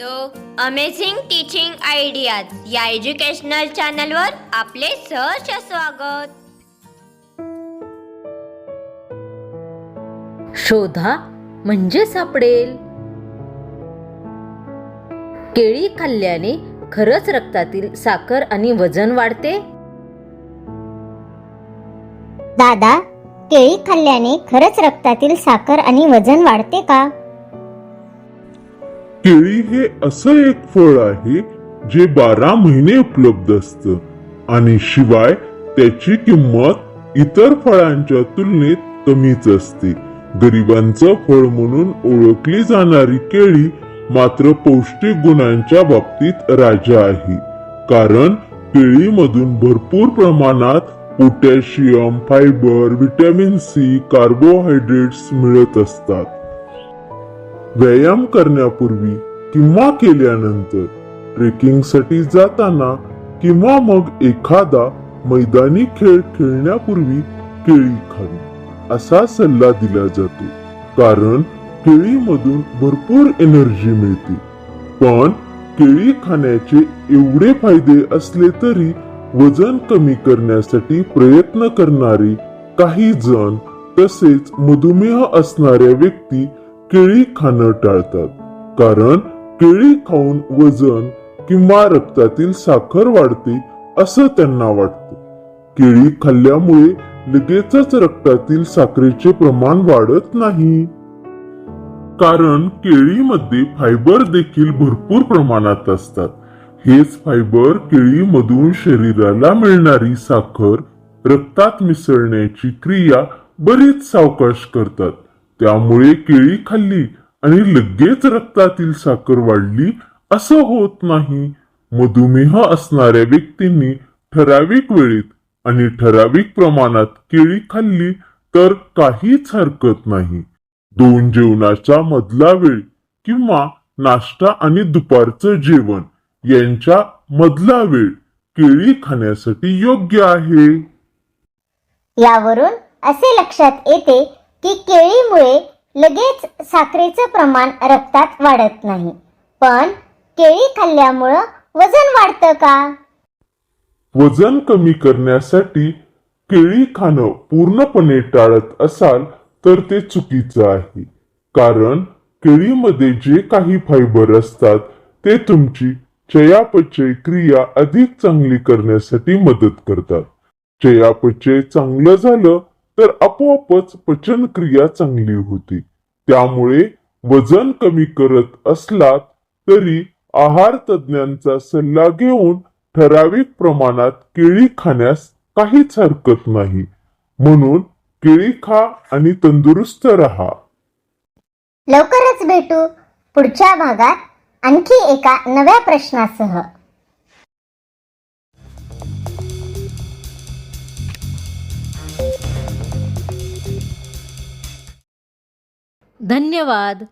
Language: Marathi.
तो अमेझिंग टीचिंग आयडियाज या एज्युकेशनल चॅनलवर आपले सहर्ष स्वागत. शोधा म्हणजे सापडेल. केळी खाल्ल्याने खरंच रक्तातील साखर आणि वजन वाढते. दादा केळी खाल्ल्याने खरंच रक्तातील साखर आणि वजन वाढते का? केळी हे असं एक फळ आहे जे बारा महिने उपलब्ध असतं. आणि शिवाय त्याची किंमत इतर फळांच्या तुलनेत कमीच असते. गरिबांचं फळ म्हणून ओळखली जाणारी केळी मात्र पौष्टिक गुणांच्या बाबतीत राजा आहे. कारण केळीमधून भरपूर प्रमाणात potassium fibre vitamin C carbohydrates मिळत असतात. व्यायाम करण्यापूर्वी किंवा केल्यानंतर ट्रेकिंगसाठी जाताना किंवा मग एखादा मैदानी खेळ खेळण्यापूर्वी केळी खावी असा सल्ला दिला जातो. कारण केळीमधून भरपूर एनर्जी मिळते. पण केळी खाण्याचे एवढे फायदे असले तरी वजन कमी करण्यासाठी प्रयत्न करणारे काही जण तसेच मधुमेह असणाऱ्या व्यक्ती केळी खाणं टाळतात. कारण केळी खाऊन वजन किंवा रक्तातील साखर वाढते असं त्यांना वाटतं. केळी खाल्ल्यामुळे लगेचच रक्तातील साखरेचे प्रमाण वाढत नाही. कारण केळीमध्ये फायबर देखील भरपूर प्रमाणात असतात. हेच फायबर केळीमधून शरीराला मिळणारी साखर रक्तात मिसळण्याची क्रिया बरीच सावकाश करतात. त्यामुळे केळी खाल्ली आणि लगेच रक्तातील साखर वाढली असं होत नाही. मधुमेह असणाऱ्या व्यक्तींनी ठराविक वेळेत आणि ठराविक प्रमाणात केळी खाल्ली तर काहीच हरकत नाही. दोन जेवणाचा मधला वेळ किंवा नाश्ता आणि दुपारचं जेवण यांच्या मधला वेळ केळी खाण्यासाठी योग्य आहे. यावरून असे लक्षात येते की केळीमुळे लगेच साखरेचं प्रमाण रक्तात वाढत नाही. पण केळी खाल्ल्यामुळं वजन वाढतं का? वजन कमी करण्यासाठी केळी खाणं पूर्णपणे टाळत असाल तर ते चुकीचं आहे. कारण केळीमध्ये जे काही फायबर असतात ते तुमची चयापचय क्रिया अधिक चांगली करण्यासाठी मदत करतात. चयापचय चांगलं झालं तर आपोआपच पचन क्रिया चांगली होते. त्यामुळे वजन कमी करत असलात तरी आहार तज्ज्ञांचा सल्ला घेऊन ठराविक प्रमाणात केळी खाण्यास काहीच हरकत नाही. म्हणून केळी खा आणि तंदुरुस्त राहा. लवकरच भेटू पुढच्या भागात आणखी एका नव्या प्रश्नासह. धन्यवाद.